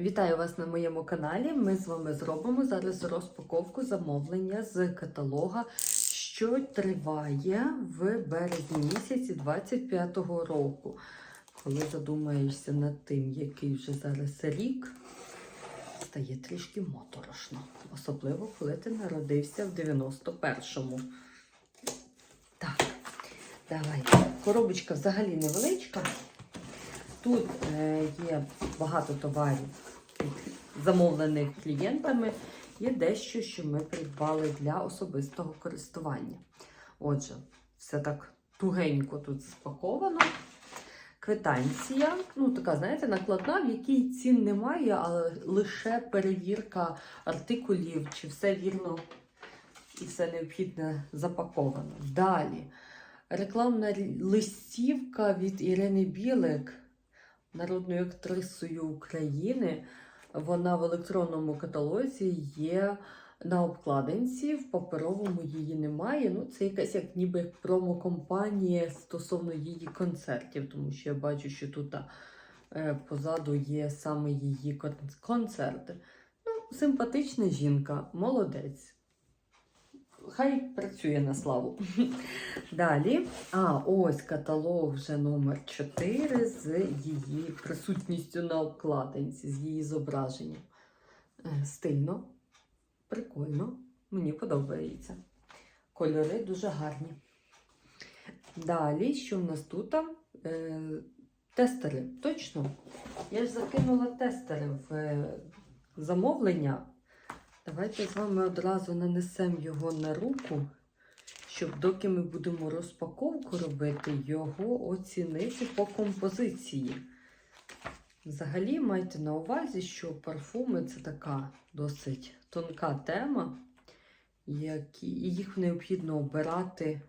Вітаю вас на моєму каналі. Ми з вами зробимо зараз розпаковку замовлення з каталога, що триває в березні місяці 25-го року. Коли задумаєшся над тим, який вже зараз рік, стає трішки моторошно. Особливо, коли ти народився в 91-му. Так, давайте. Коробочка взагалі невеличка. Тут е, є багато товарів, замовлених клієнтами. Є дещо, що ми придбали для особистого користування. Отже, все так тугенько тут спаковано. Квитанція, ну така, знаєте, накладна, в якій цін немає, але лише перевірка артикулів, чи все вірно і все необхідне запаковано. Далі. Рекламна листівка від Ірини Білик, народною актрисою України. Вона в електронному каталозі є на обкладинці, в паперовому її немає. Ну, це якась як ніби промокомпанія стосовно її концертів, тому що я бачу, що тут е, позаду є саме її кон- концерти. Ну, симпатична жінка, молодець. Хай працює на славу. Далі. А, ось каталог вже номер 4 з її присутністю на обкладинці, з її зображенням. Е, Стильно, прикольно, мені подобається. Кольори дуже гарні. Далі, що в нас тут? Е, тестери. Точно. Я ж закинула тестери в е, замовлення. Давайте з вами одразу нанесемо його на руку, щоб доки ми будемо розпаковку робити, його оцінити по композиції. Взагалі майте на увазі, що парфуми це така досить тонка тема, які, і їх необхідно обирати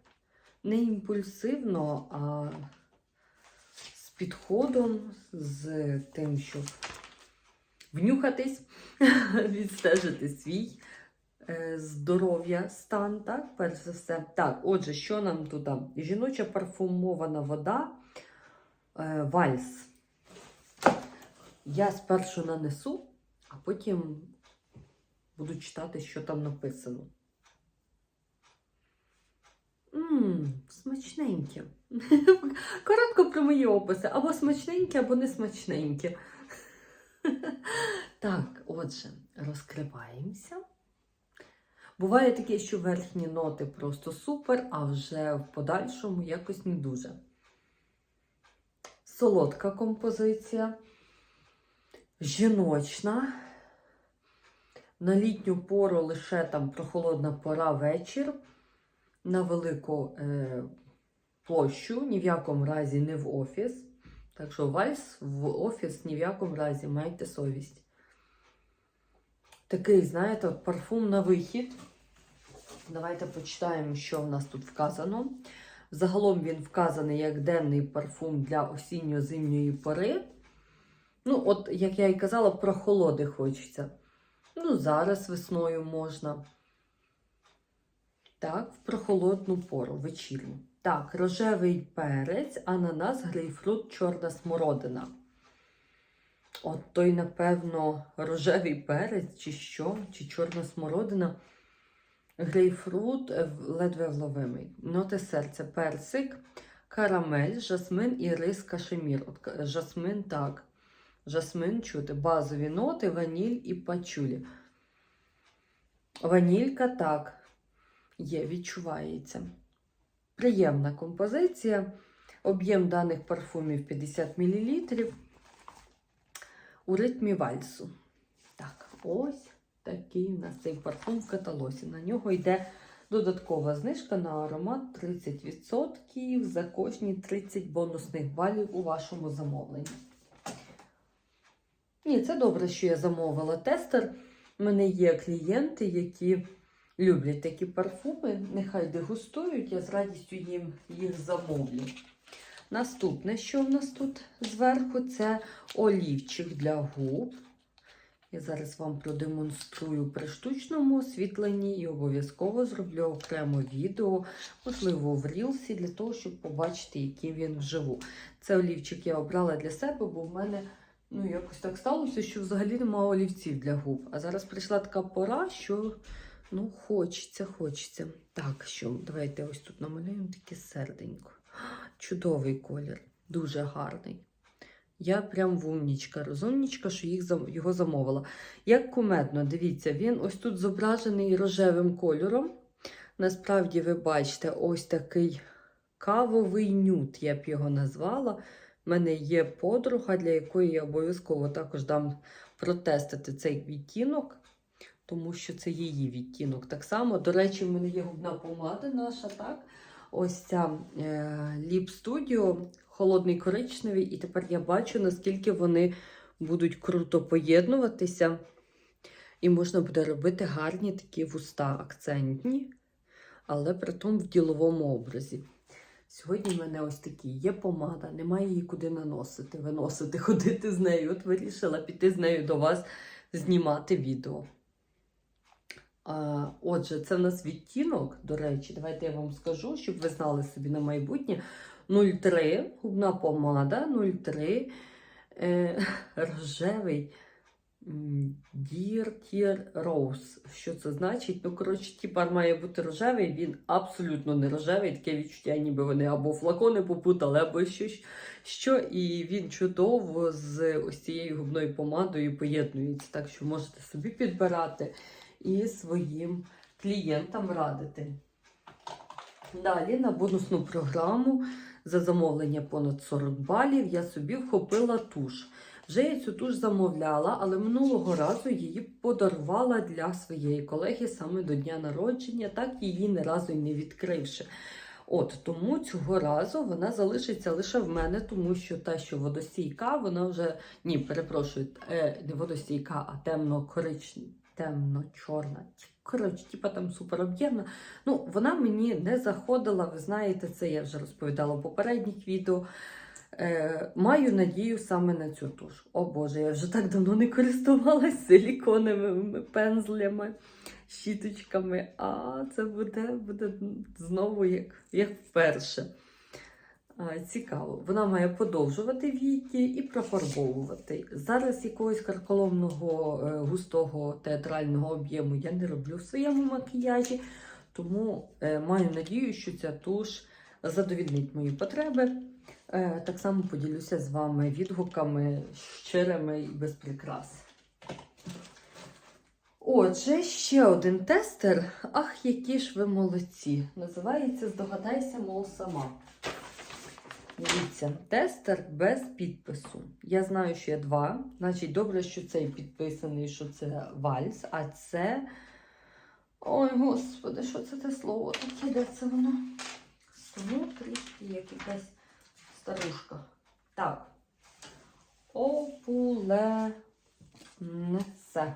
не імпульсивно, а з підходом, з тим, щоб внюхатись, відстежити свій е, здоров'я, стан, так, перш за все. Так, отже, що нам тут? Жіноча парфумована вода, е, вальс. Я спершу нанесу, а потім буду читати, що там написано. Ммм, смачненьке. Коротко про мої описи. Або смачненьке, або не смачненьке. Так, отже, розкриваємося. Буває таке, що верхні ноти просто супер, а вже в подальшому якось не дуже. Солодка композиція, жіночна. На літню пору лише там прохолодна пора вечір. На велику е, площу, ні в якому разі не в офіс. Так що вальс в офіс ні в якому разі майте совість. Такий, знаєте, парфум на вихід. Давайте почитаємо, що в нас тут вказано. Загалом він вказаний як денний парфум для осінньо-зимньої пори. Ну, от, як я і казала, прохолоди хочеться. Ну, зараз весною можна. Так, в прохолодну пору, вечірню. Так, рожевий перець, ананас, грейпфрут, чорна смородина. От той, напевно, рожевий перець, чи що, чи чорна смородина. Грейпфрут е, ледве вловимий. Ноти серця, персик, карамель, жасмин і рис кашемір. От жасмин так. Жасмин чути. Базові ноти, ваніль і пачулі. Ванілька так. Є, відчувається. Приємна композиція. Об'єм даних парфумів 50 мл. У ритмі вальсу. Так, ось такий у нас цей парфум в каталозі. На нього йде додаткова знижка на аромат 30% за кожні 30 бонусних балів у вашому замовленні. Ні, це добре, що я замовила тестер. У мене є клієнти, які люблять такі парфуми. Нехай дегустують, я з радістю їм їх замовлю. Наступне, що в нас тут зверху, це олівчик для губ. Я зараз вам продемонструю при штучному освітленні і обов'язково зроблю окремо відео, можливо, в рілсі, для того, щоб побачити, який він вживу. Це олівчик я обрала для себе, бо в мене Ну, якось так сталося, що взагалі немає олівців для губ. А зараз прийшла така пора, що ну, хочеться, хочеться. Так, що, давайте ось тут намалюємо таке серденько. Чудовий колір, дуже гарний. Я прям вумнічка, розумнічка, що їх, його замовила. Як кумедно, дивіться, він ось тут зображений рожевим кольором. Насправді, ви бачите, ось такий кавовий нюд, я б його назвала. У мене є подруга, для якої я обов'язково також дам протестити цей відтінок, тому що це її відтінок. Так само, до речі, в мене є губна помада наша, так? Ось ця е, Lip Studio, холодний коричневий, і тепер я бачу, наскільки вони будуть круто поєднуватися. І можна буде робити гарні такі вуста акцентні, але при тому в діловому образі. Сьогодні в мене ось такі є помада, немає її куди наносити, виносити, ходити з нею. От вирішила піти з нею до вас знімати відео. Отже, це в нас відтінок, до речі, давайте я вам скажу, щоб ви знали собі на майбутнє. 03, губна помада, 03, е, рожевий Tear Rose. Що це значить? Ну, коротше, тіпар має бути рожевий, він абсолютно не рожевий, таке відчуття, ніби вони або флакони попутали, або щось. Що, і він чудово з ось цією губною помадою поєднується. Так що можете собі підбирати і своїм клієнтам радити. Далі на бонусну програму за замовлення понад 40 балів я собі вхопила туш. Вже я цю туш замовляла, але минулого разу її подарувала для своєї колеги саме до дня народження, так її ні разу й не відкривши. От тому цього разу вона залишиться лише в мене, тому що та, що водостійка, вона вже ні, перепрошую, е, не водостійка, а темно-коричнева, темно-чорна. Коротше, типа там супероб'ємна. Ну, вона мені не заходила. Ви знаєте, це я вже розповідала в попередніх відео. Е, маю надію саме на цю туш. О Боже, я вже так давно не користувалася силіконовими пензлями, щіточками, а це буде, буде знову як, як вперше. Цікаво. Вона має подовжувати віки і профарбовувати. Зараз якогось карколомного е, густого театрального об'єму я не роблю в своєму макіяжі, тому е, маю надію, що ця туш задовільнить мої потреби. Е, Так само поділюся з вами відгуками щирими і без прикрас. Отже, ще один тестер. Ах, які ж ви молодці! Називається Здогадайся, мов сама. Дивіться, тестер без підпису. Я знаю, що є два. Значить, добре, що цей підписаний, що це вальс, а це. Ой, господи, що це те слово таке? Де це воно? Смотрі, як якась старушка. Так. Опуленце.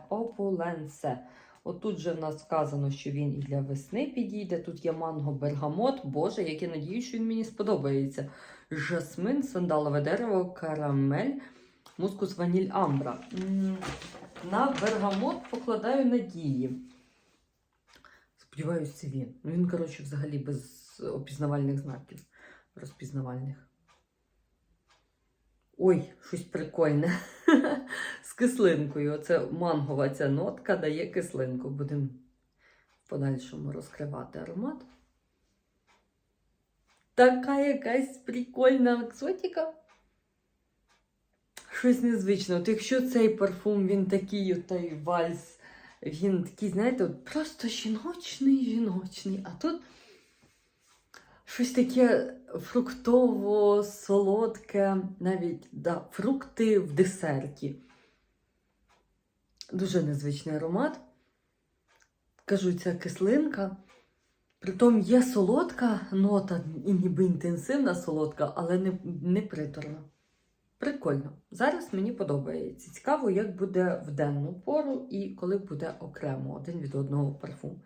Опуленце. Отут же в нас вказано, що він і для весни підійде. Тут є манго бергамот. Боже, як я надію, що він мені сподобається. Жасмин, сандалове дерево, карамель, мускус, ваніль, амбра. На бергамот покладаю надії. Сподіваюся, це він. Ну, Він, коротше, взагалі без опізнавальних знаків. Розпізнавальних. Ой, щось прикольне. Кислинкою. Оце мангова ця нотка дає кислинку. Будемо в подальшому розкривати аромат. Така якась прикольна екзотика. Щось незвичне. От якщо цей парфум, він такий, от вальс, він такий, знаєте, от просто жіночний, жіночний. А тут щось таке фруктово, солодке, навіть да, фрукти в десерті. Дуже незвичний аромат. Кажу, ця кислинка. Притом є солодка нота, і ніби інтенсивна солодка, але не, не приторна. Прикольно. Зараз мені подобається. Цікаво, як буде в денну пору і коли буде окремо один від одного парфум.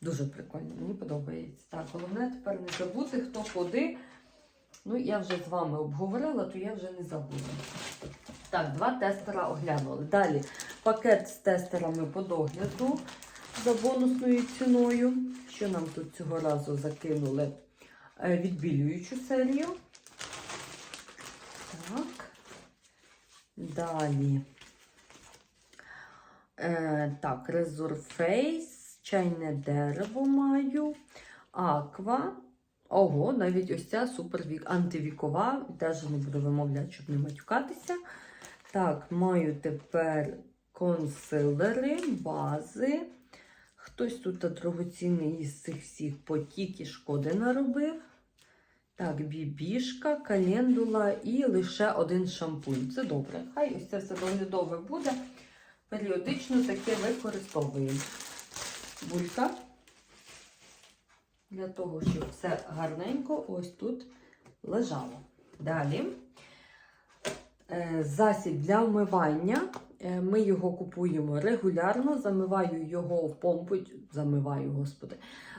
Дуже прикольно, мені подобається. Так, головне тепер не забути, хто куди. Ну, я вже з вами обговорила, то я вже не забула. Так, два тестера оглянули. Далі пакет з тестерами по догляду за бонусною ціною. Що нам тут цього разу закинули? Е, Відбілюючу серію. Так. Далі. Е, так, Resurface, чайне дерево маю. Аква. Ого, навіть ось ця супервік, антивікова. Навіть не буду вимовляти, щоб не матюкатися. Так, маю тепер консилери, бази. Хтось тут дорогоцінний із цих всіх потік і шкоди наробив. Так, бібішка, календула і лише один шампунь. Це добре. Хай ось це все доглядове буде. Періодично таке використовуємо. Булька. Для того, щоб все гарненько ось тут лежало. Далі. Е, Засіб для вмивання. Е, Ми його купуємо регулярно, замиваю його в помпочку, замиваю, господи,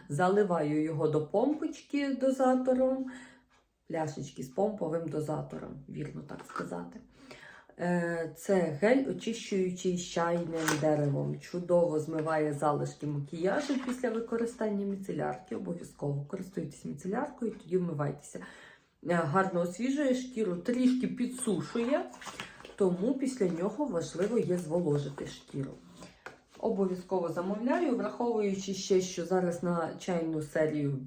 заливаю його до помпочки дозатором, пляшечки з помповим дозатором, вірно так сказати. Е, Це гель, очищуючий чайним деревом. Чудово змиває залишки макіяжу після використання міцелярки. Обов'язково користуйтесь міцеляркою, тоді вмивайтеся. Е, Гарно освіжує шкіру, трішки підсушує, тому після нього важливо є зволожити шкіру. Обов'язково замовляю, враховуючи ще, що зараз на чайну серію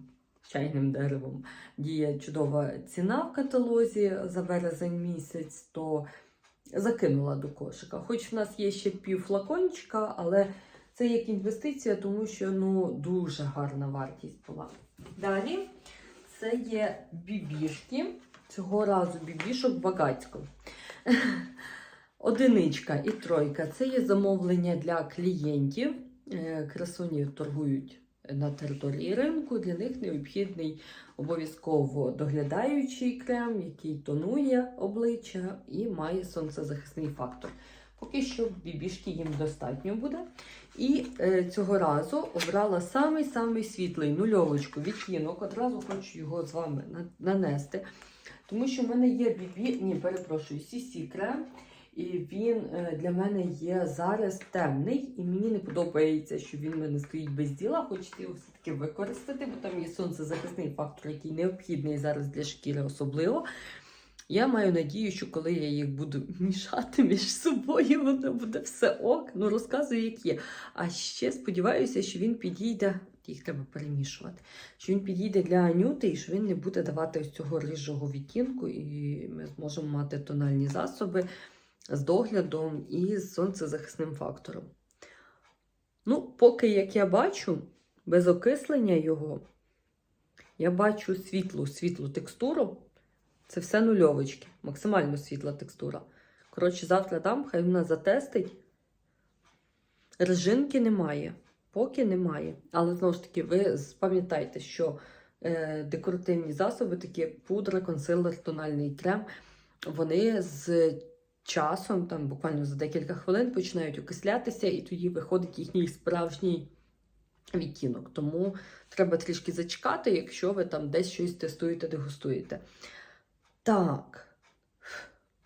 чайним деревом діє чудова ціна в каталозі за березень місяць, то закинула до кошика. Хоч в нас є ще пів флакончика, але це як інвестиція, тому що ну, дуже гарна вартість була. Далі це є бібішки. Цього разу бібішок багатько. Одиничка і тройка це є замовлення для клієнтів. Е, Красуні торгують на території ринку. Для них необхідний обов'язково доглядаючий крем, який тонує обличчя і має сонцезахисний фактор. Поки що бібішки їм достатньо буде. І е, цього разу обрала самий-самий світлий нульовочку відтінок. Одразу хочу його з вами нанести. Тому що в мене є бібі, ні, перепрошую, CC крем. І він е, для мене є зараз темний, і мені не подобається, що він в мене стоїть без діла. Хочеться його все-таки використати, бо там є сонцезахисний фактор, який необхідний зараз для шкіри особливо. Я маю надію, що коли я їх буду мішати між собою, воно буде все ок. Ну, розказую, як є. А ще сподіваюся, що він підійде, їх треба перемішувати, що він підійде для Анюти і що він не буде давати ось цього рижого відтінку, і ми зможемо мати тональні засоби з доглядом і з сонцезахисним фактором. Ну, поки, як я бачу, без окислення його, я бачу світлу, світлу текстуру. Це все нульовочки, максимально світла текстура. Коротше, завтра дам, хай вона затестить. Режинки немає, поки немає. Але знову ж таки, ви пам'ятайте, що е, декоративні засоби, такі пудра, консилер, тональний крем, вони з часом, там буквально за декілька хвилин, починають окислятися, і тоді виходить їхній справжній відтінок. Тому треба трішки зачекати, якщо ви там десь щось тестуєте, дегустуєте. Так.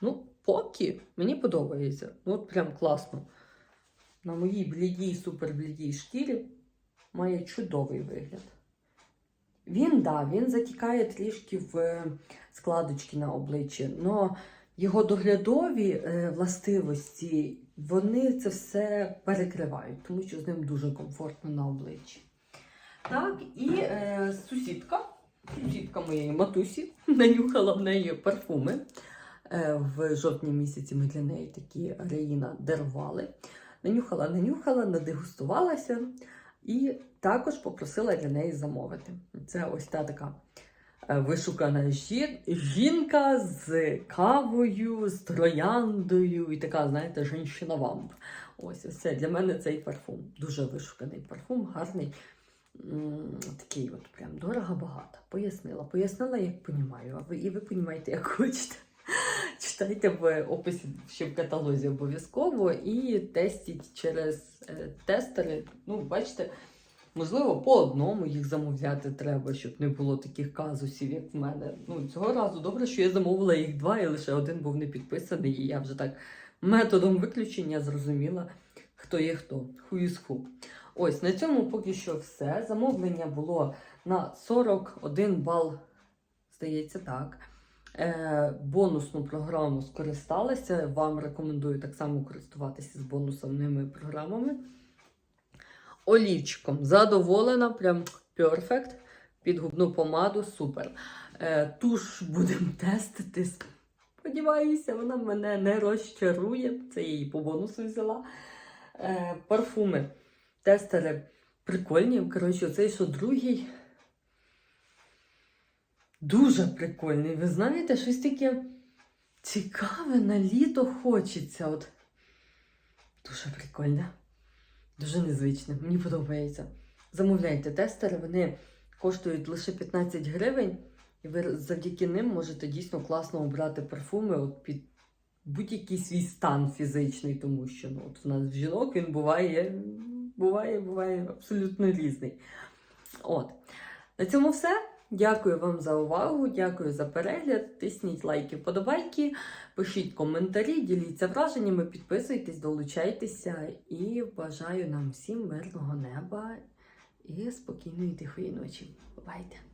Ну, поки мені подобається. Ну, от прям класно. На моїй блідій, суперблідій шкірі має чудовий вигляд. Він, да, він затікає трішки в е, складочки на обличчі, але його доглядові е, властивості, вони це все перекривають, тому що з ним дуже комфортно на обличчі. Так, і е, сусідка, сусідка моєї матусі, нанюхала в неї парфуми. Е, в жовтні місяці ми для неї такі Реїна дарували. Нанюхала, нанюхала, надегустувалася і також попросила для неї замовити. Це ось та така е, вишукана жінка з кавою, з трояндою і така, знаєте, жінщина вамп. Ось ось це для мене цей парфум. Дуже вишуканий парфум, гарний. Такий от прям дорого багато. Пояснила. Пояснила, як понімаю. А ви і ви понімаєте, як хочете. Читайте в описі ще в каталозі обов'язково і тестіть через е, тестери. Ну, бачите, можливо, по одному їх замовляти треба, щоб не було таких казусів, як в мене. Ну, цього разу добре, що я замовила їх два, і лише один був не підписаний, і я вже так методом виключення зрозуміла, хто є хто, who is who. Ось на цьому поки що все. Замовлення було на 41 бал, здається, так. е, бонусну програму скористалися. Вам рекомендую так само користуватися з бонусними програмами. Олівчиком задоволена, прям перфект. Під губну помаду супер. Е, туш будемо тестити. Сподіваюся, вона мене не розчарує. Це я її по бонусу взяла. Е, парфуми. Тестери прикольні. Коротше, цей що другий. Дуже прикольний. Ви знаєте, щось таке цікаве на літо хочеться. От. Дуже прикольне. Дуже незвичне. Мені подобається. Замовляйте тестери, вони коштують лише 15 гривень, і ви завдяки ним можете дійсно класно обрати парфуми от під будь-який свій стан фізичний, тому що ну, от в нас в жінок він буває, буває, буває абсолютно різний. От. На цьому все. Дякую вам за увагу, дякую за перегляд. Тисніть лайки, вподобайки, пишіть коментарі, діліться враженнями, підписуйтесь, долучайтеся і бажаю нам всім мирного неба і спокійної тихої ночі. Бувайте!